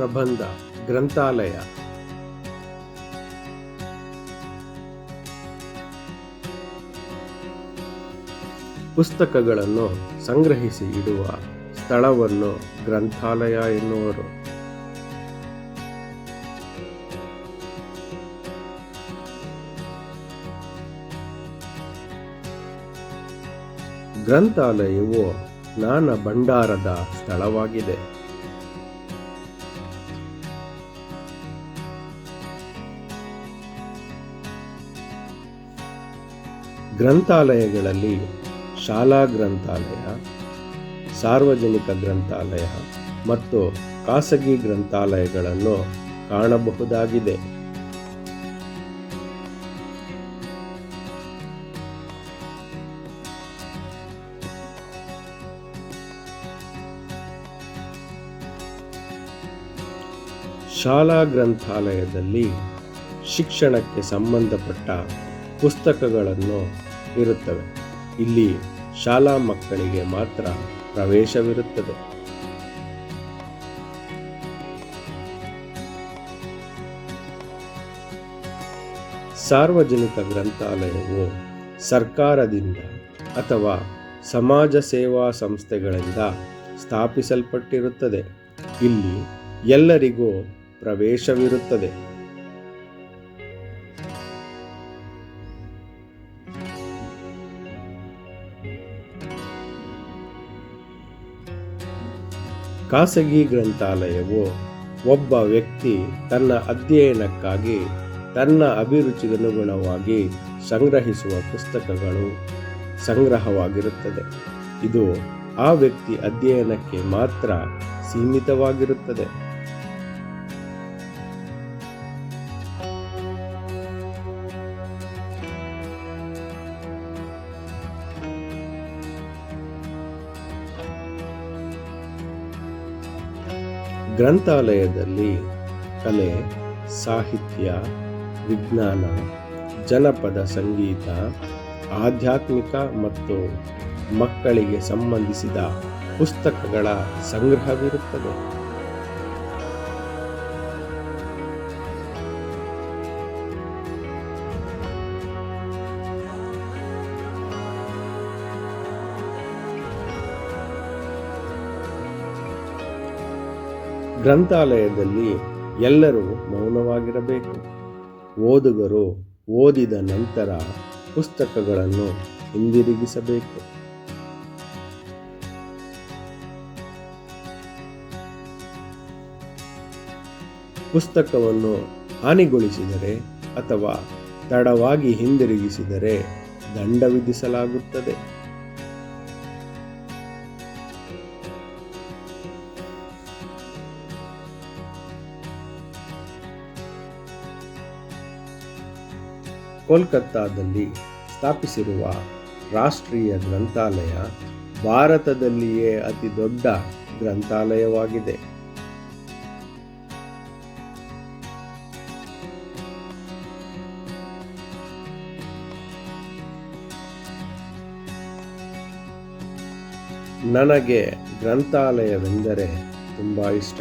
ಪ್ರಬಂಧ ಗ್ರಂಥಾಲಯ. ಪುಸ್ತಕಗಳನ್ನು ಸಂಗ್ರಹಿಸಿ ಇಡುವ ಸ್ಥಳವನ್ನು ಗ್ರಂಥಾಲಯ ಎನ್ನುವರು. ಗ್ರಂಥಾಲಯವು ಜ್ಞಾನ ಭಂಡಾರದ ಸ್ಥಳವಾಗಿದೆ. ಗ್ರಂಥಾಲಯಗಳಲ್ಲಿ ಶಾಲಾ ಗ್ರಂಥಾಲಯ ಸಾರ್ವಜನಿಕ ಗ್ರಂಥಾಲಯ ಮತ್ತು ಖಾಸಗಿ ಗ್ರಂಥಾಲಯಗಳನ್ನು ಕಾಣಬಹುದಾಗಿದೆ. ಶಾಲಾ ಗ್ರಂಥಾಲಯದಲ್ಲಿ ಶಿಕ್ಷಣಕ್ಕೆ ಸಂಬಂಧಪಟ್ಟ ಪುಸ್ತಕಗಳನ್ನು ಇರುತ್ತವೆ. ಇಲ್ಲಿ ಶಾಲಾ ಮಕ್ಕಳಿಗೆ ಮಾತ್ರ ಪ್ರವೇಶವಿರುತ್ತದೆ. ಸಾರ್ವಜನಿಕ ಗ್ರಂಥಾಲಯವು ಸರ್ಕಾರದಿಂದ ಅಥವಾ ಸಮಾಜ ಸೇವಾ ಸಂಸ್ಥೆಗಳಿಂದ ಸ್ಥಾಪಿಸಲ್ಪಟ್ಟಿರುತ್ತದೆ. ಇಲ್ಲಿ ಎಲ್ಲರಿಗೂ ಪ್ರವೇಶವಿರುತ್ತದೆ. ಖಾಸಗಿ ಗ್ರಂಥಾಲಯವು ಒಬ್ಬ ವ್ಯಕ್ತಿ ತನ್ನ ಅಧ್ಯಯನಕ್ಕಾಗಿ ತನ್ನ ಅಭಿರುಚಿಗನುಗುಣವಾಗಿ ಸಂಗ್ರಹಿಸುವ ಪುಸ್ತಕಗಳು ಸಂಗ್ರಹವಾಗಿರುತ್ತದೆ. ಇದು ಆ ವ್ಯಕ್ತಿ ಅಧ್ಯಯನಕ್ಕೆ ಮಾತ್ರ ಸೀಮಿತವಾಗಿರುತ್ತದೆ. ಗ್ರಂಥಾಲಯದಲ್ಲಿ ಕಲೆ ಸಾಹಿತ್ಯ ವಿಜ್ಞಾನ ಜನಪದ ಸಂಗೀತ ಆಧ್ಯಾತ್ಮಿಕ ಮತ್ತು ಮಕ್ಕಳಿಗೆ ಸಂಬಂಧಿಸಿದ ಪುಸ್ತಕಗಳ ಸಂಗ್ರಹವಿರುತ್ತದೆ. ಗ್ರಂಥಾಲಯದಲ್ಲಿ ಎಲ್ಲರೂ ಮೌನವಾಗಿರಬೇಕು. ಓದುಗರು ಓದಿದ ನಂತರ ಪುಸ್ತಕಗಳನ್ನು ಹಿಂದಿರುಗಿಸಬೇಕು. ಪುಸ್ತಕವನ್ನು ಹಾನಿಗೊಳಿಸಿದರೆ ಅಥವಾ ತಡವಾಗಿ ಹಿಂದಿರುಗಿಸಿದರೆ ದಂಡ ವಿಧಿಸಲಾಗುತ್ತದೆ. ಕೋಲ್ಕತ್ತಾದಲ್ಲಿ ಸ್ಥಾಪಿಸಿರುವ ರಾಷ್ಟ್ರೀಯ ಗ್ರಂಥಾಲಯ ಭಾರತದಲ್ಲಿಯೇ ಅತಿ ದೊಡ್ಡ ಗ್ರಂಥಾಲಯವಾಗಿದೆ. ನನಗೆ ಗ್ರಂಥಾಲಯವೆಂದರೆ ತುಂಬ ಇಷ್ಟ.